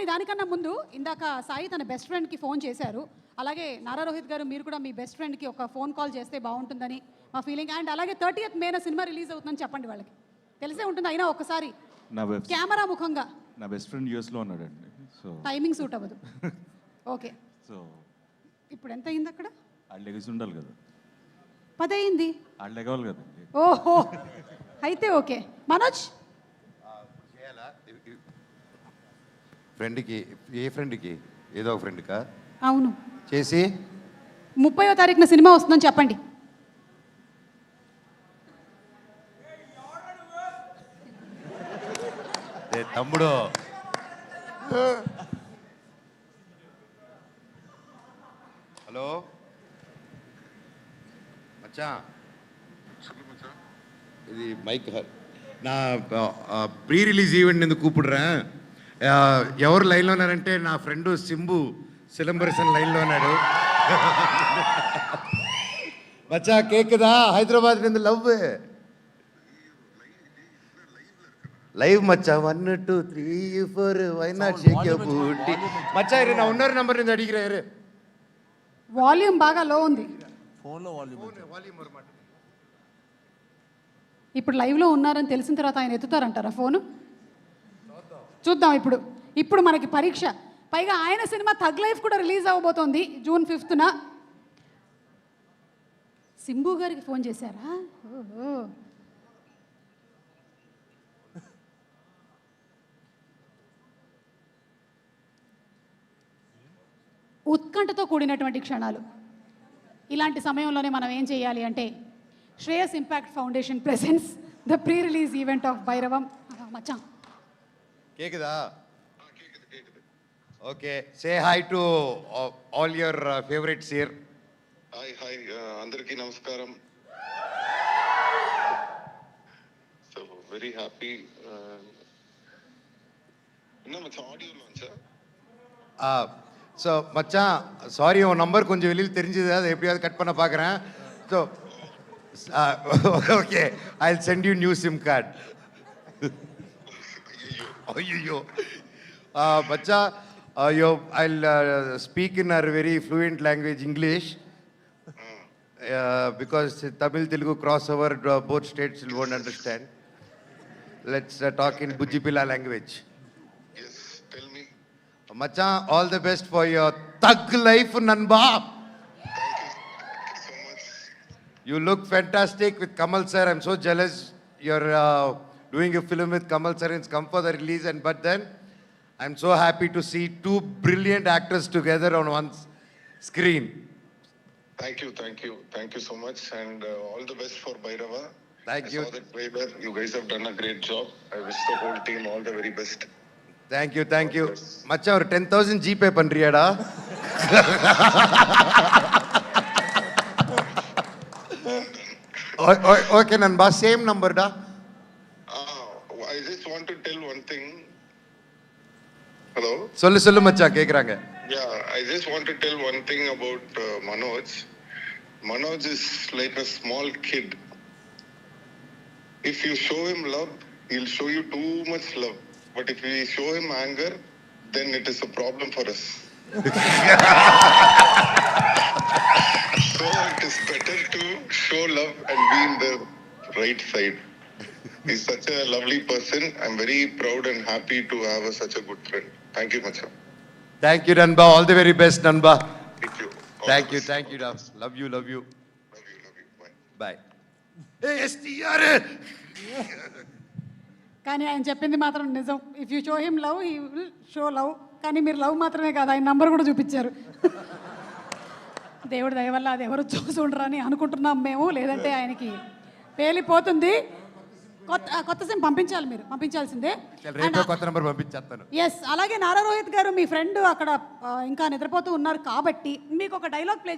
కానీ దానికన్నా ముందు ఇందాక సాయి తన బెస్ట్ ఫ్రెండ్కి ఫోన్ చేశారు. అలాగే నారా రోహిత్ గారు మీరు కూడా మీ బెస్ట్ ఫ్రెండ్కి ఒక ఫోన్ కాల్ చేస్తే బాగుంటుందని మా ఫీలింగ్ అండ్ అలాగే థర్టీ ఎత్ మేన సినిమా రిలీజ్ అవుతుందని చెప్పండి వాళ్ళకి. తెలిసే ఉంటుంది అయినా ఒకసారి. నా బెస్ట్ కెమెరా ముఖంగా. నా బెస్ట్ ఫ్రెండ్ యూఎస్లో ఉన్నాడండి. సో టైమింగ్ సూట్ అవ్వదు. ఓకే సో ఇప్పుడు ఎంత అయింది అక్కడ? వాళ్ళు లెగిసి ఉండాలి కదా. పది అయింది. వాళ్ళు లెగవాలి కదండి. ఓహో. అయితే ఓకే మనోజ్? చేయాలా? ఫ్రెండ్కి ఏ ఫ్రెండ్కి? ఏదో ఒక ఫ్రెండ్కా? అవును. చేసి? ముప్పయో తారీఖున సినిమా వస్తుందని చెప్పండి. తమ్ముడు? హలో? మచ్చా? ఇది మైక్ నా ప్రీ రిలీజ్ ఈవెంట్ నేను కూపిడురా? ఎవరు లైన్లో ఉన్నారంటే నా ఫ్రెండ్ సింబు సిలంబరసన్ లైన్లో ఉన్నాడు. మచ్చా కేக்குదా హైదరాబాద్ నింద love. Live Maccha one two three four why not shake your booty మచ్చా ఇరు నా ఉన్నర్ నంబర్ నుంచి అడిగిరారు వాల్యూమ్ బాగా లో ఉంది ఫోన్లో వాల్యూమ్ ఇప్పుడు లైవ్లో ఉన్నారని తెలిసిన తర్వాత ఆయన ఎత్తుతారంటారా ఫోను చూద్దాం ఇప్పుడు. ఇప్పుడు మనకి పరీక్ష. పైగా ఆయన సినిమా థగ్ లైఫ్ కూడా రిలీజ్ అవ్వబోతోంది జూన్ ఫిఫ్త్న. సింబు గారికి ఫోన్ చేశారా? ఓహో. ఉత్కంఠతో కూడినటువంటి క్షణాలు. ఇలాంటి సమయంలోనే మనం ఏం చేయాలి అంటే Shreyas impact foundation presents the pre release event of Bhairavam. Maccha. కేకుదా okay say hi to all your favourites here hi hi ఆ, అందరికీ నమస్కారం సో వెరీ హ్యాపీ என்ன மச்சான் ஆடியோ லான்ச்சா ஸோ மச்சான் சாரி உன் நம்பர் கொஞ்சம் வெளியில் தெரிஞ்சது அதை எப்படியாவது கட் பண்ண பார்க்குறேன் so okay I sent you new SIM card ஐயோ பச்சா ஐயோ I speak in our very fluent language English because Tamil Telugu cross over both states will won't understand let's talk in புஜிபிலா language மச்சான் all the best for your thug life நண்பா You look fantastic with Kamal sir. I'm so jealous. Your uh, doing a film with Kamal sir come for the release. And but then, I'm so happy to see two brilliant actors together on one screen. Thank you, thank you, thank you so much, and uh, all the best for Bairava. Thank I you. Saw that You guys have done a great job. I wish the whole team all the very best. Thank you, thank you. மச்சான் ஒரு 10,000 thousand Pandriada. Okay, okay same number da. Ah, I just want to tell one thing. Hello? சொல்லு சொல்லு மச்சான் கேக்குறாங்க Yeah, I just want to tell one thing about uh, Manoj. Manoj is like a small kid. If you show him love, he'll show you too much love. But if we show him anger, then it is a problem for us. so it is better to show love and be in the right side. He's such a lovely person. I'm very proud and happy to have a, such a good friend. Thank you, Macha. Thank you నన్బా all the very best నన్బా Thank you. All thank you best. Thank you love you love you Love you, love you. Bye. Bye కానీ ఆయన చెప్పింది మాత్రం నిజం if you show him love he will show love కానీ మీరు love మాత్రమే కాదు ఆయన నంబర్ కూడా చూపించారు దేవుడి దయ వల్ల అది ఎవరు చూసి ఉండరని అనుకుంటున్నాం మేము లేదంటే ఆయనకి పేలిపోతుంది కొత్త కొత్త సిమ్ పంపించాలి మీరు పంపించాల్సిందే. కొత్త నెంబర్ పంపించేస్తాను. ఎస్ అలాగే నారా రోహిత్ గారు మీ ఫ్రెండ్ అక్కడ ఇంకా నిద్రపోతూ ఉన్నారు కాబట్టి మీకు ఒక డైలాగ్ ప్లే